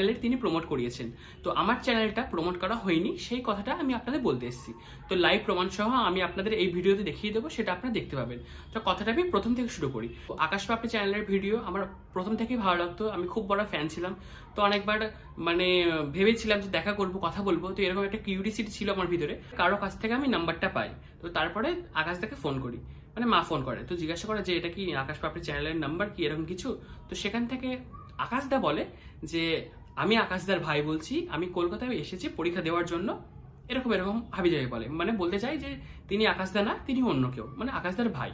চ্যানেলের তিনি প্রমোট করিয়েছেন। তো আমার চ্যানেলটা প্রমোট করা হয়নি, সেই কথাটা আমি আপনাদের বলতে এসেছি। তো লাইভ প্রমাণ সহ আমি আপনাদের এই ভিডিওতে দেখিয়ে দেবো, সেটা আপনারা দেখতে পাবেন। তো কথাটা আমি প্রথম থেকে শুরু করি। আকাশ পাপড়ি চ্যানেলের ভিডিও আমার প্রথম থেকেই ভালো লাগতো, আমি খুব বড় ফ্যান ছিলাম। তো অনেকবার মানে ভেবেছিলাম যে দেখা করব, কথা বলব, তো এরকম একটা কিউরিসিটি ছিল আমার ভিতরে। কারও কাছ থেকে আমি নাম্বারটা পাই, তো তারপরে আকাশ দাকে ফোন করি। মানে মা ফোন করে, তো জিজ্ঞাসা করে যে এটা কি আকাশ পাপড়ি চ্যানেলের নাম্বার কি, এরকম কিছু? তো সেখান থেকে আকাশদা বলে যে আমি আকাশদার ভাই বলছি, আমি কলকাতায় এসেছি পরীক্ষা দেওয়ার জন্য। এরকম এরকম হাবি যাবে বলে। মানে বলতে চাই যে, তিনি আকাশদা না তিনি অন্য কেউ। মানে আকাশদার ভাই।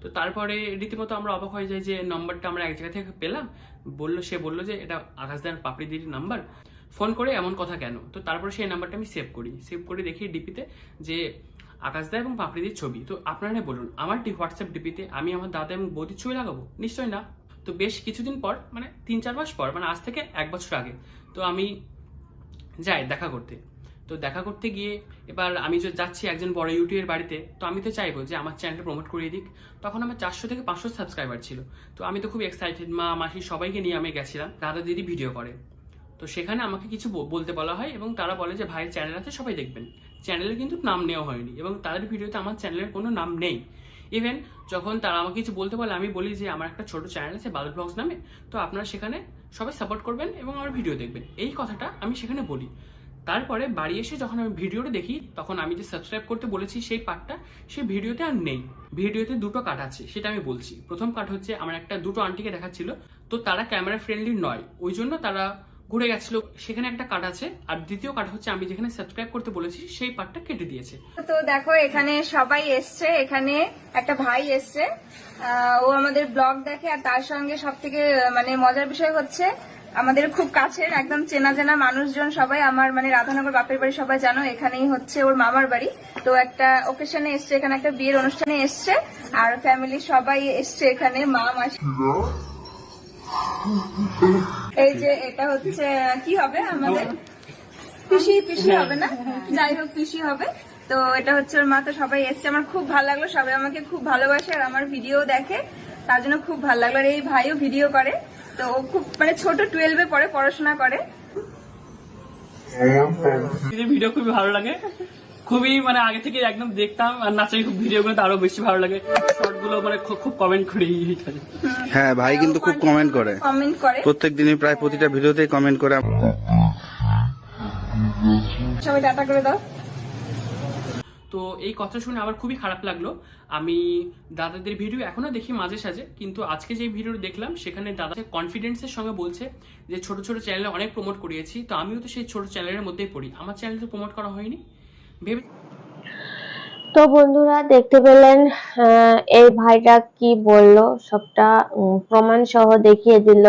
তো তারপরে রীতিমতো আমরা অবাক হয়ে যাই যে, নম্বরটা আমরা এক জায়গা থেকে পেলাম। বলল, সে বলল যে, এটা আকাশদার পাপড়ি দিদির নাম্বার। ফোন করে এমন কথা কেন? তো তারপরে সেই নাম্বারটা আমি সেভ করি। সেভ করে দেখি ডিপিতে যে আকাশদা এবং পাপড়িদির ছবি। তো আপনারা বলুন, আমার হোয়াটসঅ্যাপ ডিপিতে আমি আমার দাদা এবং বৌদির ছবি লাগাবো? নিশ্চয়ই না। তো বেশ কিছুদিন পর মানে তিন চার মাস পর মানে আজ থেকে এক বছর আগে, তো আমি যাই দেখা করতে। তো দেখা করতে গিয়ে এবার আমি যে যাচ্ছি একজন বড় ইউটিউবের বাড়িতে, তো আমি তো চাইব যে আমার চ্যানেলটা প্রমোট করিয়ে দিক। তখন আমার চারশো থেকে পাঁচশো সাবস্ক্রাইবার ছিল। তো আমি তো খুব এক্সাইটেড মা, মাসি সবাইকে নিয়ে আমি গেছিলাম, দাদা দিদি ভিডিও করে। তো সেখানে আমাকে কিছু বলতে বলা হয় এবং তারা বলে যে ভাইয়ের চ্যানেল আছে, সবাই দেখবেন। চ্যানেলে কিন্তু নাম নেওয়া হয়নি এবং তাদের ভিডিওতে আমার চ্যানেলের কোনো নাম নেই। ইভেন যখন তারা আমাকে কিছু বলতে বলে, আমি বলি যে আমার একটা ছোট চ্যানেল আছে, বাদল ব্লগস নামে। তো আপনারা সেখানে সবাই সাপোর্ট করবেন এবং আমার ভিডিও দেখবেন। এই কথাটা আমি সেখানে বলি। তারপরে বাড়ি এসে যখন আমি ভিডিওটা দেখি, তখন আমি যে সাবস্ক্রাইব করতে বলেছি সেই পার্টটা সেই ভিডিওতে আর নেই। ভিডিওতে দুটো কাট আছে, সেটা আমি বলছি। প্রথম কাট হচ্ছে, আমার একটা দুটো আন্টিকে দেখাচ্ছিল। তো তারা ক্যামেরা ফ্রেন্ডলি নয়। ওই জন্য তারা ঘুরে গেছিল সেখানে একটা কাট আছে আর দ্বিতীয় কাট হচ্ছে আমি যেখানে সাবস্ক্রাইব করতে বলেছি সেই পার্টটা কেটে দিয়েছে। তো দেখো এখানে সবাই এসছে এখানে একটা ভাই এসছে। আহ, ও আমাদের ব্লগ দেখে আর তার সঙ্গে সব থেকে মানে মজার বিষয় হচ্ছে আমাদের খুব কাছের একদম চেনা চেনা মানুষজন সবাই আমার মানে রাধানগর বাপের বাড়ি সবাই জানো এখানেই হচ্ছে ওর মামার বাড়ি। তো একটা ওকেশনে এসছে এখানে একটা বিয়ের অনুষ্ঠানে এসছে আর ফ্যামিলি সবাই এসছে এখানে মা মাসি। এই যে এটা হচ্ছে কি হবে আমাদের? পিসি পিসি হবে না? যাই হোক পিসি হবে। তো এটা হচ্ছে ওর মা তো সবাই এসছে। আমার খুব ভালো লাগল সবাই আমাকে খুব ভালোবাসে আর আমার ভিডিও দেখে। তার জন্য খুব ভালো লাগল আর এই ভাইও ভিডিও করে। তো ও খুব মানে ছোট টুয়েলভে পড়ে পড়াশোনা করে। ভিডিও খুবই ভালো লাগে। খুবই মানে আগে থেকে একদম দেখতাম আর নাচের খুব ভিডিও গুলো আরও বেশি ভালো লাগে। শর্টগুলো মানে খুব খুব কমেন্ট করি। হ্যাঁ ভাই কিন্তু খুব কমেন্ট করে। কমেন্ট করে। প্রত্যেক দিনই প্রায় প্রতিটা ভিডিওতেই কমেন্ট করে। সবাই ডাটা করে দাও। তো এই কথা শুনে আমার খুবই খারাপ লাগল। আমি দাদাদের ভিডিও এখনও দেখি মাঝে সাঝে কিন্তু আজকে যে ভিডিও দেখলাম সেখানে দাদা কনফিডেন্সের সঙ্গে বলছে যে ছোট ছোট চ্যানেলে অনেক প্রমোট করিয়েছি। তো আমিও তো সেই ছোট চ্যানেলের মধ্যেই পড়ি। আমার চ্যানেল তো প্রমোট করা হয়নি। তো বন্ধুরা দেখতে পেলেন এই ভাইটা কি বলল, সবটা প্রমাণ সহ দেখিয়ে দিল।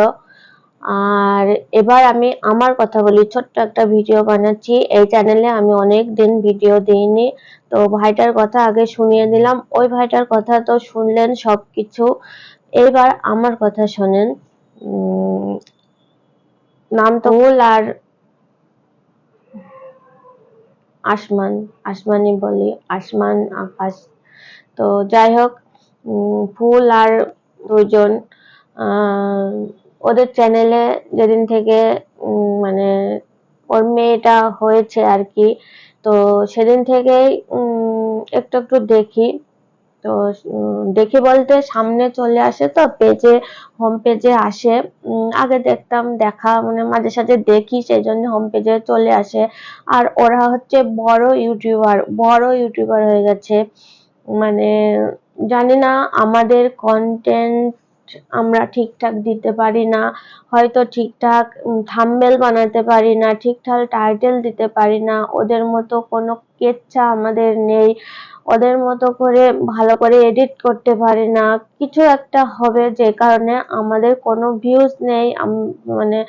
আর এবার আমি আমার কথা বলি, ছোট্ট একটা ভিডিও বানাচ্ছি। এই চ্যানেলে আমি অনেক দিন ভিডিও দিইনি। তো ভাইটার কথা আগে শুনিয়ে দিলাম। ওই ভাইটার কথা তো শুনলেন সবকিছু। এবার আমার কথা শোনেন। নাম তো আর আসমান আসমানি বলি, আসমান, আকাশ। তো যাই হোক ফুল আর দুজন ওদের চ্যানেলে যেদিন থেকে মানে ওর মেয়েটা হয়েছে আর কি, তো সেদিন থেকেই একটু একটু দেখি। তো দেখি বলতে সামনে চলে আসে তো, পেজে হোম পেজে আসে। আগে দেখতাম, দেখা মানে মাঝে সাঝে দেখি, সেই জন্য হোম পেজে চলে আসে। আর ওরা হচ্ছে বড় ইউটিউবার বড় ইউটিউবার হয়ে গেছে। মানে জানি না, আমাদের কন্টেন্ট আমরা ঠিকঠাক দিতে পারি না, হয়তো ঠিকঠাক থাম্বেল বানাতে পারি না, ঠিকঠাক টাইটেল দিতে পারি না, ওদের মতো কোনো কেচ্ছা আমাদের নেই। ওদের মতো করে ভালো করে এডিট করতে পারি না। কিছু একটা হবে যে কারণে আমাদের কোনো ভিউজ নেই। মানে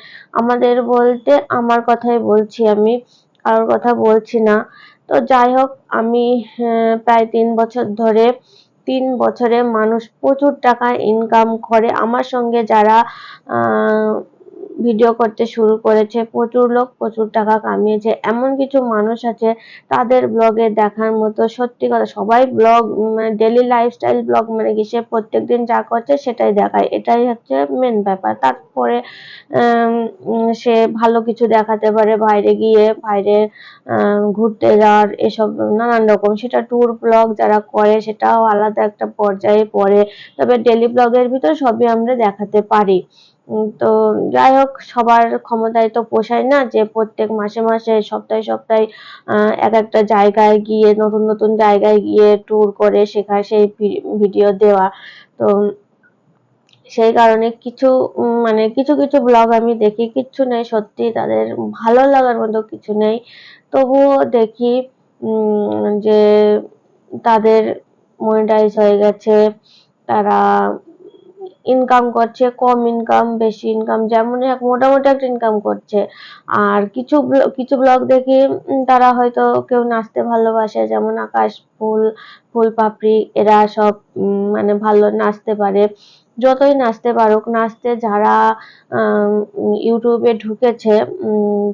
আমাদের বলতে আমার কথাই বলছি আমি, কারোর কথা বলছি না। তো যাই হোক, আমি প্রায় তিন বছর ধরে, তিন বছরে মানুষ প্রচুর টাকা ইনকাম করে। আমার সঙ্গে যারা ভিডিও করতে শুরু করেছে। প্রচুর লোক প্রচুর টাকা কামিয়েছে। এমন কিছু মানুষ আছে তাদের ব্লগে দেখার মতো সত্যি কথা, সবাই ব্লগ মানে ডেলি লাইফস্টাইল ব্লগ মানে কি? সে প্রত্যেকদিন যা করছে সেটাই দেখায়। এটাই হচ্ছে মেন ব্যাপার। তারপরে সে ভালো কিছু দেখাতে পারে বাইরে গিয়ে, বাইরে ঘুরতে যাওয়ার এসব নানান রকম। সেটা ট্যুর ব্লগ যারা করে সেটাও আলাদা একটা পর্যায়ে পড়ে। তবে ডেলি ব্লগের ভিতর সবই আমরা দেখাতে পারি। তো যাই হোক, সবার ক্ষমতায় তো পোষায় না যে প্রত্যেক মাসে মাসে, সপ্তাহে সপ্তাহে এক একটা জায়গায় গিয়ে, নতুন নতুন জায়গায় গিয়ে ট্যুর করে সেখানে সেই ভিডিও দেওয়া। তো সেই কারণে কিছু মানে কিছু কিছু ব্লগ আমি দেখি কিচ্ছু নেই সত্যি, তাদের ভালো লাগার মতো কিছু নেই। তবুও দেখি যে তাদের মনিটাইজ হয়ে গেছে, তারা ইনকাম করছে, কম ইনকাম বেশি ইনকাম যেমন এক মোটামুটি একটা ইনকাম করছে। আর কিছু কিছু ব্লগ দেখি তারা হয়তো কেউ নাচতে ভালোবাসে, যেমন আকাশ, ফুল ফুল, পাপড়ি, এরা সব মানে ভালো নাচতে পারে। যতই নাচতে পারুক, নাচতে যারা ইউটিউবে ঢুকেছে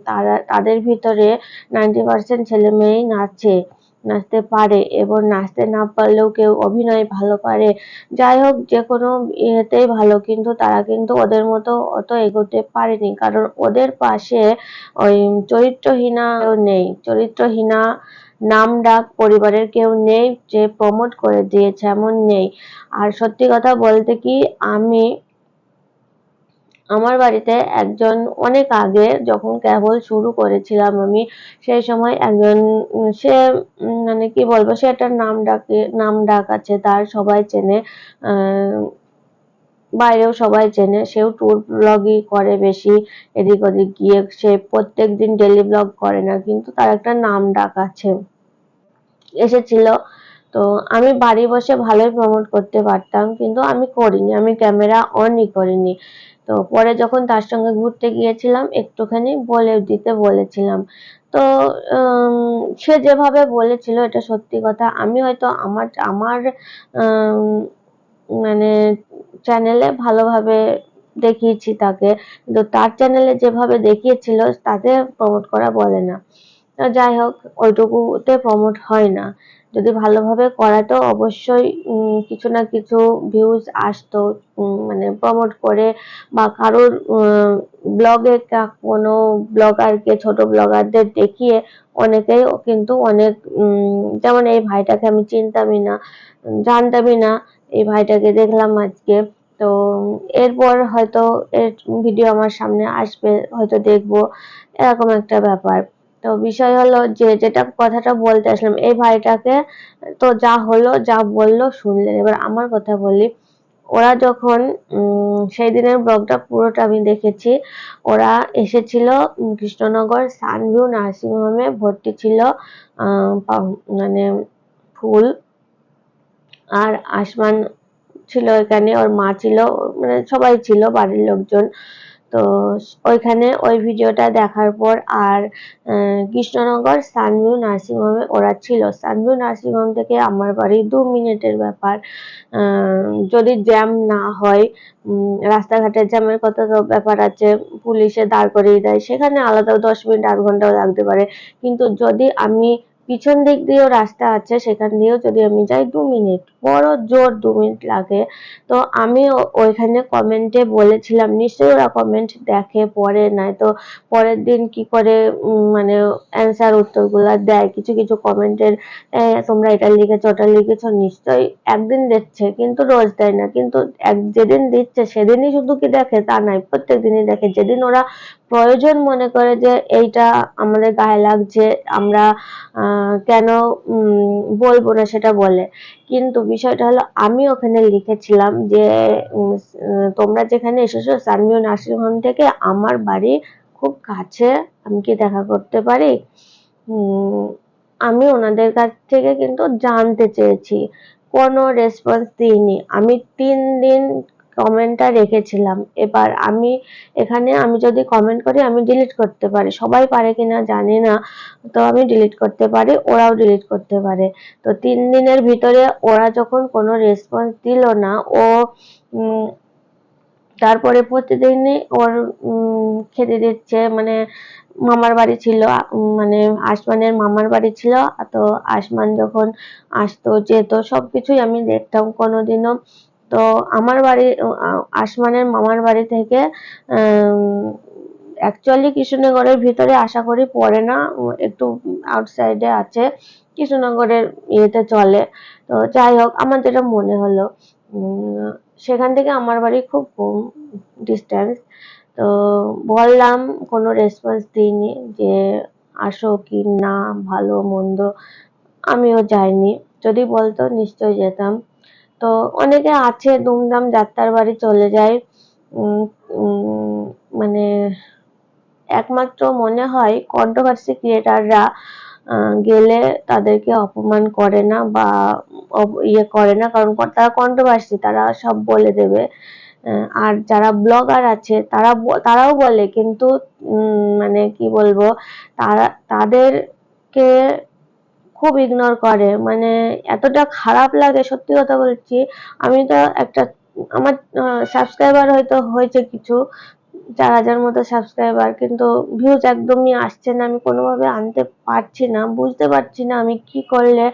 তারা, তাদের ভিতরে নাইনটি পার্সেন্ট ছেলে মেয়েই নাচে। নাচতে পারে এবং নাচতে না পারলেও কেউ অভিনয় ভালো পারে। যাই হোক, যে কোনো ইয়েতেই ভালো, কিন্তু তারা কিন্তু ওদের মতো অত এগোতে পারেনি। কারণ ওদের পাশে ওই চরিত্রহীনা নেই। চরিত্রহীনা নাম ডাক পরিবারের কেউ নেই যে প্রমোট করে দিয়েছে, এমন নেই। আর সত্যি কথা বলতে কি, আমি আমার বাড়িতে একজন অনেক আগে যখন কেবল শুরু করেছিলাম আমি, সেই সময় একজন সে মানে কি বলব, সে একটা নাম ডাকে, নাম ডাক আছে, তার সবাই চেনে বাইরেও সবাই চেনে, সেও ট্যুর ব্লগই করে বেশি, এদিক ওদিক গিয়ে সে প্রত্যেক দিন ডেলি ব্লগ করে না, কিন্তু তার একটা নাম ডাক আছে, এসেছিল। তো আমি বাড়ি বসে ভালোই প্রমোট করতে পারতাম, কিন্তু আমি করিনি, আমি ক্যামেরা অনই করিনি। তো পরে যখন তার সঙ্গে ঘুরতে গিয়েছিলাম, একটুখানি বলে দিতে বলেছিলাম। তো সে যেভাবে বলেছিল এটা সত্যি কথা। আমি হয়তো আমার আমার মানে চ্যানেলে ভালোভাবে দেখিয়েছি তাকে। কিন্তু তার চ্যানেলে যেভাবে দেখিয়েছিল, তাতে প্রমোট করা বলে না। যাই হোক, ওইটুকুতে প্রমোট হয় না। যদি ভালোভাবে করাতো অবশ্যই কিছু না কিছু ভিউজ আসতো মানে প্রমোট করে বা কারোর ব্লগে কোনো ব্লগারকে ছোট ব্লগারদের দেখিয়ে অনেকেই কিন্তু অনেক যেমন এই ভাইটাকে আমি চিনতামই না, জানতামই না, এই ভাইটাকে দেখলাম আজকে। তো, এরপর হয়তো এর ভিডিও আমার সামনে আসবে, হয়তো দেখব, এরকম একটা ব্যাপার। তো বিষয় হলো যে, যেটা কথাটা বলতে আসলাম, এই ভাইটাকে তো যা হলো, যা বলল শুনলেন। এবার আমার কথা বলি, ওরা যখন সেই দিনের ব্লগটা পুরোটা আমি দেখেছি, ওরা এসেছিল কৃষ্ণনগর সানভিউ নার্সিং হোমে ভর্তি ছিল মানে ফুল। আর আসমান ছিল এখানে, ওর মা ছিল মানে সবাই ছিল, বাড়ির লোকজন। তো ওইখানে ওই ভিডিওটা দেখার পর আর কৃষ্ণনগর সানভিউ নার্সিং হোমে ওরা ছিল। সানভিউ নার্সিং হোম থেকে আমার বাড়ি দু মিনিটের ব্যাপার। যদি জ্যাম না হয় রাস্তাঘাটে জ্যামের কথা তো ব্যাপার আছে, পুলিশে দাঁড় করিয়ে দেয়। সেখানে আলাদা দশ মিনিট, আধ ঘন্টাও লাগতে পারে। কিন্তু যদি আমি পিছন দিক দিয়েও রাস্তা আছে, সেখান দিয়েও যদি আমি যাই, দু মিনিট। বড় জোর দু মিনিট লাগে। তো আমি ওইখানে কমেন্টে বলেছিলাম, নিশ্চয়ই ওরা কমেন্ট দেখে পরে নাই তো পরের দিন কি করে মানে অ্যান্সার উত্তরগুলা দেয়। কিছু কিছু কমেন্টের তোমরা এটা লিখেছো, ওটা লিখেছো, নিশ্চয়ই একদিন দিচ্ছে কিন্তু রোজ দেয় না। কিন্তু এক, যেদিন দিচ্ছে, সেদিনই শুধু কি দেখে, তা নাই। প্রত্যেক দিনই দেখে। যেদিন ওরা প্রয়োজন মনে করে যে এইটা আমাদের গায়ে লাগছে, আমরা কেন বলব না সেটা বলে। কিন্তু বিষয়টা হলো আমি ওখানে লিখেছিলাম যে তোমরা যেখানে এসেছ সানভিউ নার্সিং হোম থেকে আমার বাড়ি খুব কাছে, আমি কি দেখা করতে পারি? আমি ওনাদের কাছ থেকে কিন্তু জানতে চেয়েছি। কোনো রেসপন্স দিইনি। আমি তিন দিন কমেন্টটা রেখেছিলাম। এবার আমি এখানে আমি যদি কমেন্ট করি, আমি ডিলিট করতে পারি। সবাই পারে কিনা জানি না, তো আমি ডিলিট করতে পারি, ওরাও ডিলিট করতে পারে। তো তিন দিনের ভিতরে ওরা যখন কোনো রেসপন্স দিল না, ও তারপরে প্রতিদিনই ওর খেতে দিচ্ছে মানে মামার বাড়ি ছিল মানে আসমানের মামার বাড়ি ছিল, তো আসমান যখন আসতো, যেত, সবকিছুই আমি দেখতাম। কোনোদিনও তো আমার বাড়ি আসমানের মামার বাড়ি থেকে অ্যাকচুয়ালি কৃষ্ণনগরের ভিতরে আশা করি পড়ে না, একটু আউটসাইডে আছে, কৃষ্ণনগরের ইয়েতে চলে। তো যাই হোক, আমার যেটা মনে হলো সেখান থেকে আমার বাড়ি খুব কম ডিস্টেন্স তো বললাম, কোনো রেসপন্স দিইনি যে, আসো কি না, ভালো, মন্দ? আমিও যাইনি। যদি বলতো, নিশ্চয়ই যেতাম। তো অনেকে আছে, দুমদাম যাত্রার বাড়ি চলে যায়। মানে একমাত্র মনে হয় কন্ট্রোভার্সি ক্রিয়েটাররা গেলে তাদেরকে অপমান করে না বা ইয়ে করে না, কারণ তারা কন্ট্রোভার্সি তারা সব বলে দেবে। আর যারা ব্লগার আছে, তারা তারাও বলে, কিন্তু মানে কি বলব, তারা, তাদেরকে খুব ইগনোর করে। মানে এতটা খারাপ লাগে, সত্যি কথা বলছি। আমি তো একটা, আমার সাবস্ক্রাইবার হয়তো হয়েছে কিছু, চার হাজার মতো সাবস্ক্রাইবার কিন্তু ভিউজ একদমই আসছে না। আমি কোনোভাবে আনতে পারছি না, বুঝতে পারছি না আমি কি করলে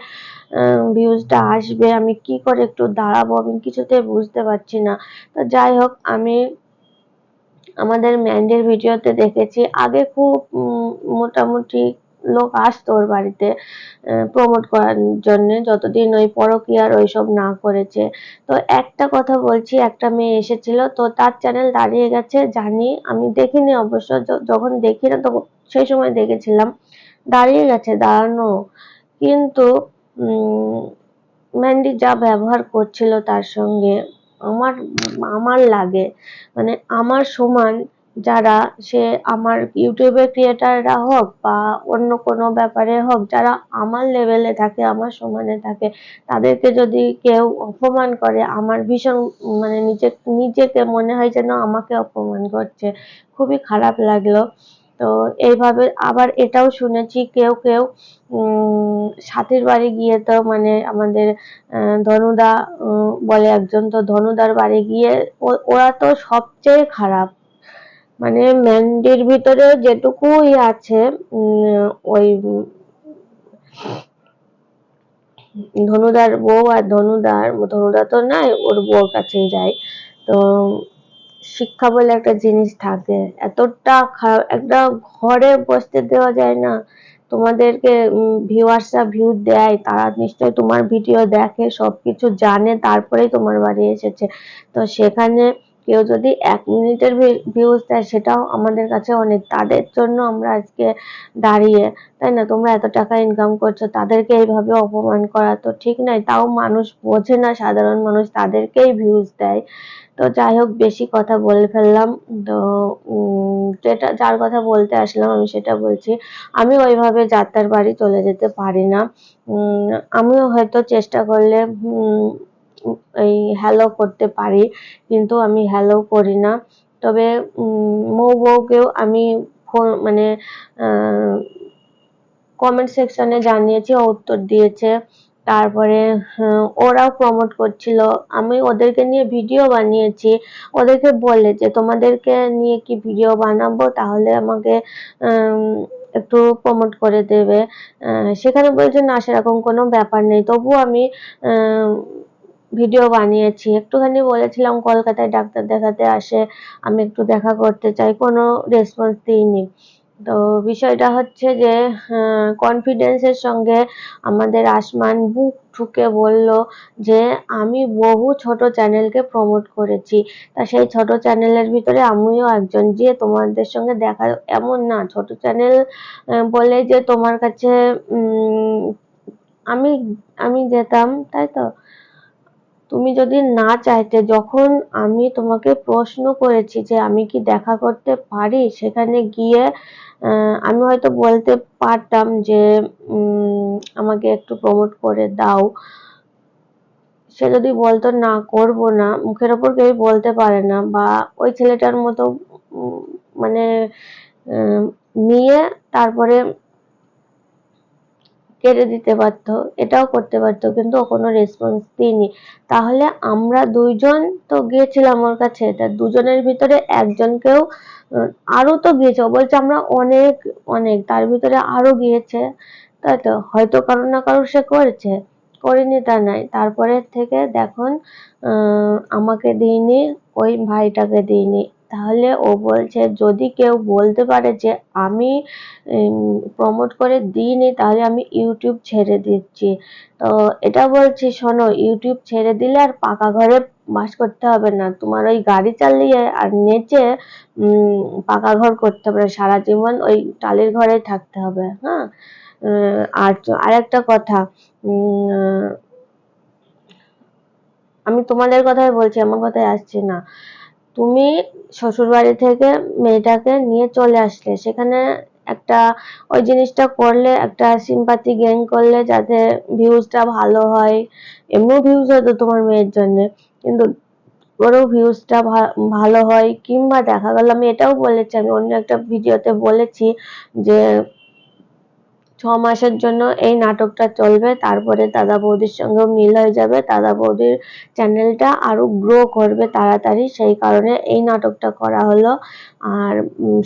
ভিউজটা আসবে, আমি কি করে একটু দাঁড়াবো, আমি কিছুতে বুঝতে পারছি না। তো যাই হোক, আমি আমাদের ম্যান্ডের ভিডিওতে দেখেছি। আগে খুব মোটামুটি লোক আসতো ওর বাড়িতে প্রমোট করার জন্য যতদিন ওই পরকীয়ার ওইসব না করেছে। তো একটা কথা বলছি, একটা মেয়ে এসেছিল, তো তার চ্যানেল দাঁড়িয়ে গেছে, জানি, আমি দেখিনি অবশ্য যখন দেখি না তখন সেই সময় দেখেছিলাম, দাঁড়িয়ে গেছে দাঁড়ানো। কিন্তু ম্যান্ডি যা ব্যবহার করছিল তার সঙ্গে আমার আমার লাগে মানে আমার সমান যারা সে আমার ইউটিউবের ক্রিয়েটাররা হোক বা অন্য কোনো ব্যাপারে হোক, যারা আমার লেভেলে থাকে, আমার সমানে থাকে, তাদেরকে যদি কেউ অপমান করে, আমার ভীষণ মানে নিজে, নিজেকে মনে হয় যেন আমাকে অপমান করছে, খুবই খারাপ লাগল। তো এইভাবে আবার এটাও শুনেছি, কেউ কেউ সাথীর বাড়ি গিয়ে তো মানে আমাদের ধনুদা বলে একজন তো ধনুদার বাড়ি গিয়ে ওরা তো সবচেয়ে খারাপ। মানে ম্যান্ডির ভিতরে যেটুকু ইয়ে আছে ওই ধনুদার বউ আর ধনুদার, ধনুদা তো নাই, ওর বউর কাছেই যায়। তো শিক্ষা বলে একটা জিনিস থাকে, এতটা খারাপ, একটা ঘরে বসতে দেওয়া যায় না। তোমাদেরকে ভিউয়ার্সরা ভিউ দেয়, তারা নিশ্চয়ই তোমার ভিডিও দেখে, সবকিছু জানে, তারপরেই তোমার বাড়ি এসেছে। তো সেখানে কেউ যদি এক মিনিটের ভিউজ দেয়, সেটাও আমাদের কাছে অনেক। তাদের জন্য আমরা আজকে দাঁড়িয়ে, তাই না? তোমরা এত টাকা ইনকাম করছ, তাদেরকে এইভাবে অপমান করা তো ঠিক নয়। তাও মানুষ বোঝে না, সাধারণ মানুষ তাদেরকেই ভিউজ দেয়। তো যাই হোক, বেশি কথা বলে ফেললাম। তো যেটা, যার কথা বলতে আসলাম, আমি সেটা বলছি। আমি ওইভাবে যাত্রার বাড়ি চলে যেতে পারি না। আমিও হয়তো চেষ্টা করলে এই হ্যালো করতে পারি, কিন্তু আমি হ্যালো করি না। তবে মৌ বউকেও আমি ফোন মানে কমেন্ট সেকশনে জানিয়েছি উত্তর দিয়েছে। তারপরে ওরাও প্রমোট করছিল। আমি ওদেরকে নিয়ে ভিডিও বানিয়েছি। ওদেরকে বলে যে, তোমাদেরকে নিয়ে কি ভিডিও বানাবো? তাহলে আমাকে একটু প্রমোট করে দেবে। সেখানে বলছে, না, সেরকম কোনো ব্যাপার নেই। তবু আমি ভিডিও বানিয়েছি। একটুখানি বলেছিলাম, কলকাতায় ডাক্তার দেখাতে আসে, আমি একটু দেখা করতে চাই। কোনো রেসপন্স দিইনি। তো বিষয়টা হচ্ছে যে কনফিডেন্সের সঙ্গে আমাদের আসমান বুক ঠুকে বলল যে, আমি বহু ছোট চ্যানেলকে প্রমোট করেছি। তা সেই ছোট চ্যানেলের ভিতরে আমিও একজন, যে তোমাদের সঙ্গে দেখা এমন না। ছোট চ্যানেল বলে যে তোমার কাছে আমি আমি যেতাম, তাই তো? তুমি যদি না চাইতে, যখন আমি তোমাকে প্রশ্ন করেছি যে আমি কি দেখা করতে পারি, সেখানে গিয়ে আমি হয়তো বলতে পারতাম যে আমাকে একটু প্রমোট করে দাও। সে যদি বলতো, না, করব না। মুখের ওপর কেউ বলতে পারে না বা ওই ছেলেটার মতো মানে নিয়ে তারপরে কেটে দিতে পারতো এটাও করতে পারতো কিন্তু ও কোনো রেসপন্স দিইনি। তাহলে আমরা দুইজন তো গিয়েছিলাম ওর কাছে, তা দুজনের ভিতরে একজনকেও আরও তো গিয়েছে। ও বলছে আমরা অনেক অনেক, তার ভিতরে আরও গিয়েছে। তাই তো, হয়তো কারও না কারও সে করেছে, করিনি তা নাই। তারপরে থেকে দেখুন আমাকে দিইনি, ওই ভাইটাকে দিইনি। তাহলে ও বলছে, যদি কেউ বলতে পারে যে আমি প্রমোট করে দিইনি, তাহলে আমি ইউটিউব ছেড়ে দিচ্ছি। তো এটা বলছি, শোনো ইউটিউব ছেড়ে দিলে আর পাকা ঘরে বাস করতে হবে না। তোমার ওই গাড়ি চালিয়ে আর নেচে পাকা ঘর করতে হবে। সারা জীবন ওই টালির ঘরে থাকতে হবে। হ্যাঁ? আর আরেকটা কথা আমি তোমাদের কথাই বলছি আমার কথায় আসছে না। তুমি শ্বশুর বাড়ি থেকে মেয়েটাকে নিয়ে চলে আসলে। সেখানে একটা ওই জিনিসটা করলে, একটা সিম্পাথি গেইন করলে যাতে ভিউজটা ভালো হয়। এমনিও ভিউজ হতো তোমার মেয়ের জন্য, কিন্তু ওরও ভিউজটা ভালো হয়। কিংবা দেখা গেল, আমি এটাও বলেছি, আমি অন্য একটা ভিডিওতে বলেছি যে ছ মাসের জন্য এই নাটকটা চলবে। তারপরে দাদা বৌদির সঙ্গেও মিল হয়ে যাবে। দাদা বৌদির চ্যানেলটা আরও গ্রো করবে তাড়াতাড়ি। সেই কারণে এই নাটকটা করা হলো। আর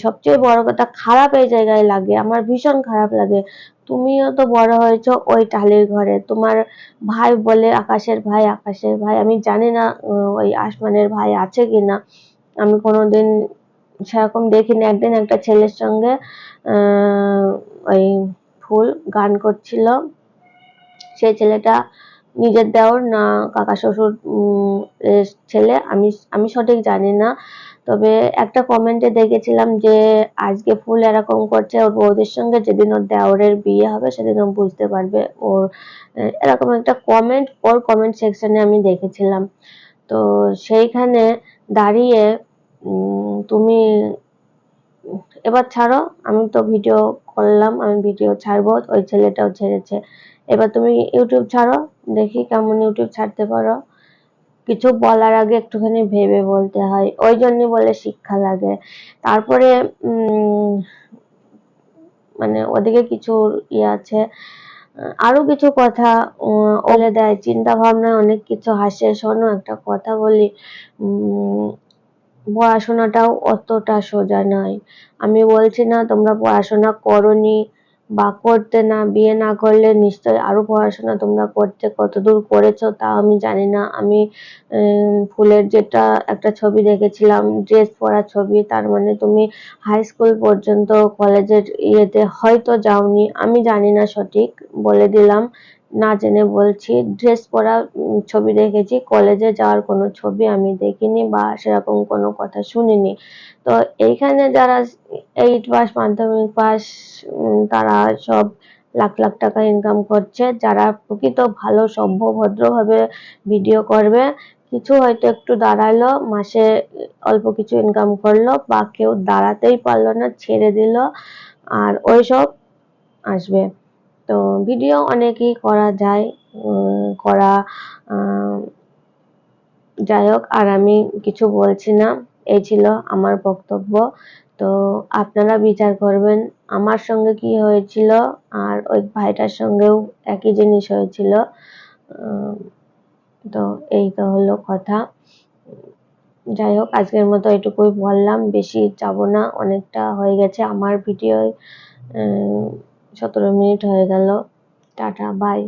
সবচেয়ে বড় কথা, খারাপ এই জায়গায় লাগে। আমার ভীষণ খারাপ লাগে। তুমিও তো বড় হয়েছো ওই টালির ঘরে। তোমার ভাই বলে আকাশের ভাই আকাশের ভাই। আমি জানি না ওই আসমানের ভাই আছে কি না আমি কোনোদিন সেরকম দেখিনি। একদিন একটা ছেলের সঙ্গে ওই ফুল গান করছিল। সেই ছেলেটা নিজের দেওর না কাকা শ্বশুর ছেলে, আমি আমি সঠিক জানি না। তবে একটা কমেন্টে দেখেছিলাম যে, আজকে ফুল এরকম করছে, ওর বৌদির সঙ্গে যেদিন ওর দেওরের বিয়ে হবে, সেদিন ও বুঝতে পারবে ওর এরকম একটা কমেন্ট ওর কমেন্ট সেকশনে আমি দেখেছিলাম। তো সেইখানে দাঁড়িয়ে তুমি, এবার ছাড়ো, আমি তো ভিডিও করলাম, আমি ভিডিও ছাড়বো, ওই ছেলেটাও ছেড়েছে। এবার তুমি ইউটিউব ছাড়ো, দেখি কেমন ইউটিউব ছাড়তে পারো। কিছু বলার আগে একটুখানি ভেবে বলতে হয়, ওই জন্য বলে শিক্ষা লাগে। তারপরে মানে ওদিকে কিছু ইয়ে আছে, আরও কিছু কথা বলে দেয় চিন্তা ভাবনায় অনেক কিছু হাসে। শোনো, একটা কথা বলি পড়াশোনাটাও অতটা সোজা নয়। আমি বলছি, না, তোমরা পড়াশোনা করনি বা করতে না, বিয়ে না করলে নিশ্চয়ই আরও পড়াশোনা তোমরা করতে, কতদূর করেছ তা আমি জানি না। আমি ফুলের যেটা একটা ছবি দেখেছিলাম, ড্রেস পরা ছবি, তার মানে তুমি হাই স্কুল পর্যন্ত কলেজের ইয়েতে হয়তো যাওনি, আমি জানি না সঠিক, বলে দিলাম। না জেনে বলছি। ড্রেস পরা ছবি দেখেছি। কলেজে যাওয়ার কোনো ছবি আমি দেখিনি বা সেরকম কোনো কথা শুনিনি। তো এইখানে যারা এইট পাস মাধ্যমিক পাস তারা সব লাখ লাখ টাকা ইনকাম করছে। যারা প্রকৃত ভালো সভ্য ভদ্রভাবে ভিডিও করবে, কিছু হয়তো একটু দাঁড়াল, মাসে অল্প কিছু ইনকাম করল বা কেউ দাঁড়াতেই পারল না, ছেড়ে দিল, আর ওইসব আসবে। তো ভিডিও অনেকেই করা যায় করা যাই হোক, আর আমি কিছু বলছি না, এই ছিল আমার বক্তব্য। তো আপনারা বিচার করবেন আমার সঙ্গে কি হয়েছিল আর ওই ভাইটার সঙ্গেও একই জিনিস হয়েছিল। তো এই তো হলো কথা। যাই হোক, আজকের মতো এটুকুই বললাম, বেশি যাব না, অনেকটা হয়ে গেছে আমার ভিডিও সতেরো মিনিট হয়ে গেল। Tata bye